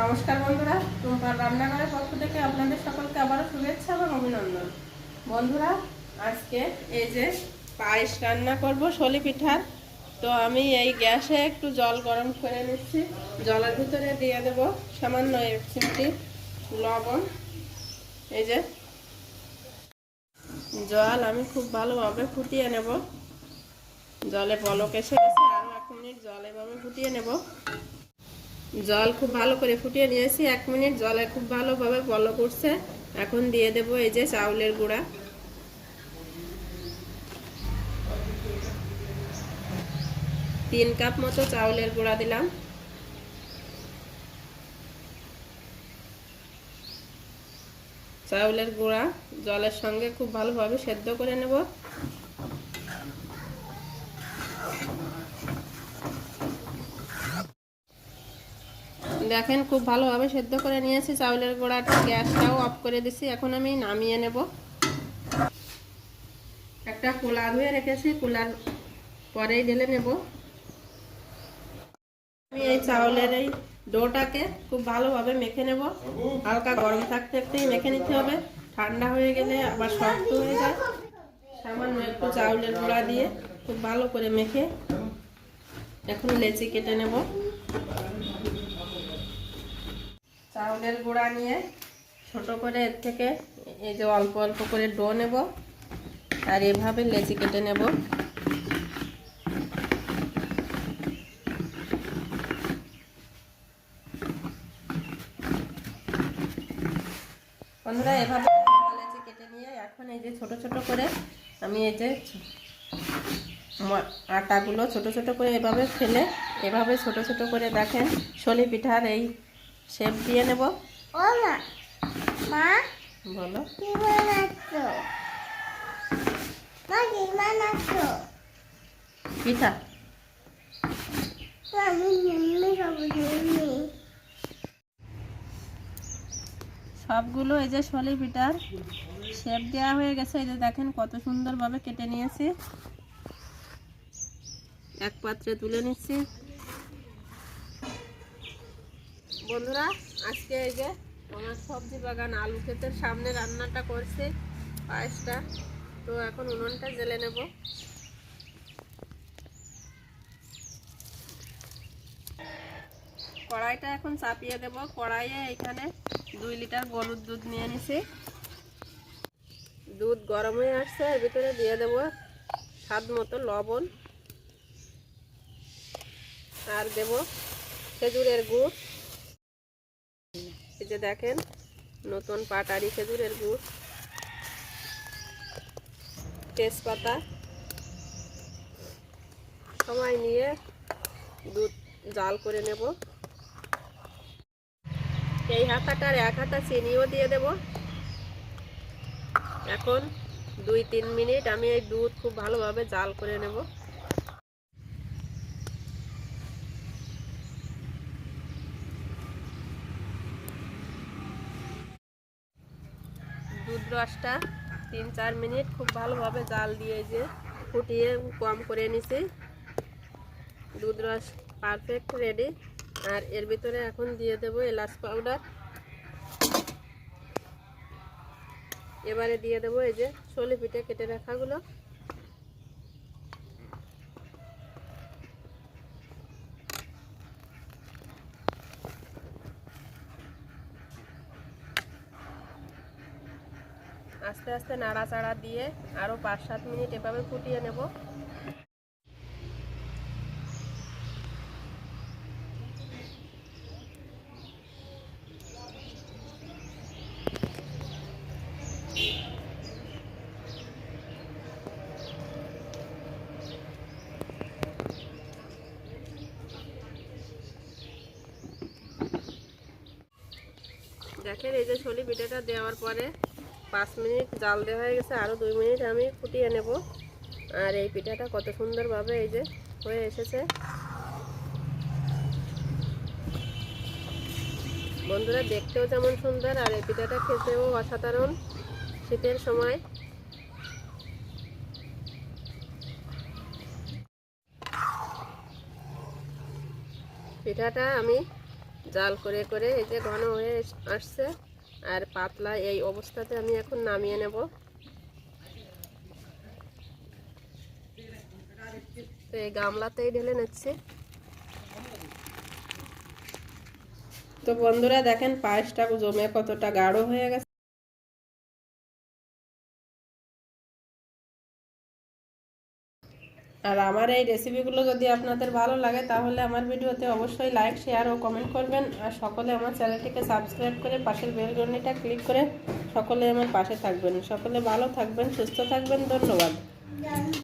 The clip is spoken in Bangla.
নমস্কার বন্ধুরা টুম্পার রান্নাঘরের পক্ষ থেকে আপনাদের সকলকে আবারও শুভেচ্ছা এবং অভিনন্দন। বন্ধুরা, আজকে এই যে পায়েস রান্না করব, শলি পিঠার। তো আমি এই গ্যাসে একটু জল গরম করে নিচ্ছি। জলের ভিতরে দিয়ে দেব সামান্য এক চিমটি লবণ। এই যে জল আমি খুব ভালোভাবে ফুটিয়ে নেব। জলে পলক এসে গেছে আরও এক মিনিট জল এভাবে ফুটিয়ে নেব। জল খুব ভালো করে ফুটিয়ে নিয়েছি, এক মিনিট জলে খুব ভালোভাবে পলক উঠছে এখন দিয়ে দেব এই যে চাউলের গুঁড়া। তিন কাপ মতো চাউলের গুঁড়া দিলাম। চাউলের গুঁড়া জলের সঙ্গে খুব ভালোভাবে সেদ্ধ করে নেব। দেখেন খুব ভালোভাবে সেদ্ধ করে নিয়েছি। চাউলের গোড়াটা গ্যাসটাও অফ করে দিছি। এখন আমি নামিয়ে নেব। একটা কোলা ধুয়ে রেখেছি। কোলার পরেই ঢেলে নেব। আমি এই চাউলের এই ডোটাকে খুব ভালোভাবে মেখে নেব। হালকা গরম থাকতে থাকতেই মেখে নিতে হবে। ঠান্ডা হয়ে গেলে আবার শক্ত হয়ে যায়। সামান্য একটু চাউলের গুঁড়া দিয়ে খুব ভালো করে মেখে এখন লেচি কেটে নেব। চাউলের গুঁড়া নিয়ে ছোট করে এর থেকে এই যে অল্প অল্প করে ডো নেব আর এভাবে লেচি কেটে নেব। বন্ধুরা, এভাবে লেচি কেটে নিয়ে এখন এই যে ছোট ছোট করে আমি এই যে আটাগুলো ছোট ছোট করে এভাবে ফেলে, এভাবে ছোট ছোট করে দেখেন, শলি পিঠার এই শেপ দিয়ে নেব। ও মা মা বলো। কি বানাচ্ছ মা কি বানাচ্ছ পিঠা সবগুলো এই যে শলি পিঠার শেপ দেওয়া হয়ে গেছে এই যে দেখেন কত সুন্দরভাবে কেটে নিয়েছি। এক পাত্রে তুলে নিচ্ছি। বন্ধুরা, আজকে এই যে আমার সবজি বাগান, আলু ক্ষেতের সামনে রান্নাটা করছি পায়েসটা। তো এখন উনুনটা জেলে নেব। কড়াইটা এখন চাপিয়ে দেব। কড়াইয়ে এখানে দুই লিটার গরুর দুধ নিয়ে নিছি। দুধ গরম হয়ে আসছে, এর ভিতরে দিয়ে দেব স্বাদ মতো লবণ। আর দেব খেজুরের গুড়। যে দেখেন, নতুন পাটারি খেজুরের গুড়। তেজপাতা। সময় নিয়ে দুধ জাল করে নেব। এই হাতাটার এক হাতা চিনিও দিয়ে দেব। এখন দুই তিন মিনিট আমি এই দুধ খুব ভালোভাবে জাল করে নেব দুধ রসটা তিন, চার মিনিট খুব ভালোভাবে জাল দিয়ে যে ফুটিয়ে কম করে নিছি। দুধ রস পারফেক্ট রেডি আর এর ভিতরে এখন দিয়ে দেব এলাচ পাউডার এবারে দিয়ে দেবো এই যে শলি পিঠে কেটে রাখাগুলো। আস্তে আস্তে নাড়াচাড়া দিয়ে আরও পাঁচ সাত মিনিট এভাবে ফুটিয়ে নেব। দেখেন, এই যে শলি পিঠাটা দেওয়ার পরে পাঁচ মিনিট জাল দেওয়া হয়ে গেছে আরও দুই মিনিট আমি ফুটিয়ে নেব। আর এই পিঠাটা কত সুন্দরভাবে এই যে হয়ে এসেছে। বন্ধুরা, দেখতেও যেমন সুন্দর, আর এই পিঠাটা খেতেও অসাধারণ শীতের সময়। পিঠাটা আমি জাল করে করে এই যে ঘন হয়ে আসছে। আর পাতলা এই অবস্থাতে আমি এখন নামিয়ে নেব। তো এই গামলাতেই ঢেলে নিচ্ছে। তো বন্ধুরা দেখেন পায়েসটা জমে কতটা গাঢ় হয়ে গেছে। আর আমার এই রেসিপিগুলো যদি আপনাদের ভালো লাগে, তাহলে আমার ভিডিওতে অবশ্যই লাইক শেয়ার ও কমেন্ট করবেন। আর সকলে আমার চ্যানেলটিকে সাবস্ক্রাইব করে পাশের বেল ঘন্টিটা ক্লিক করে সকলে আমার পাশে থাকবেন। সকলে ভালো থাকবেন, সুস্থ থাকবেন। ধন্যবাদ।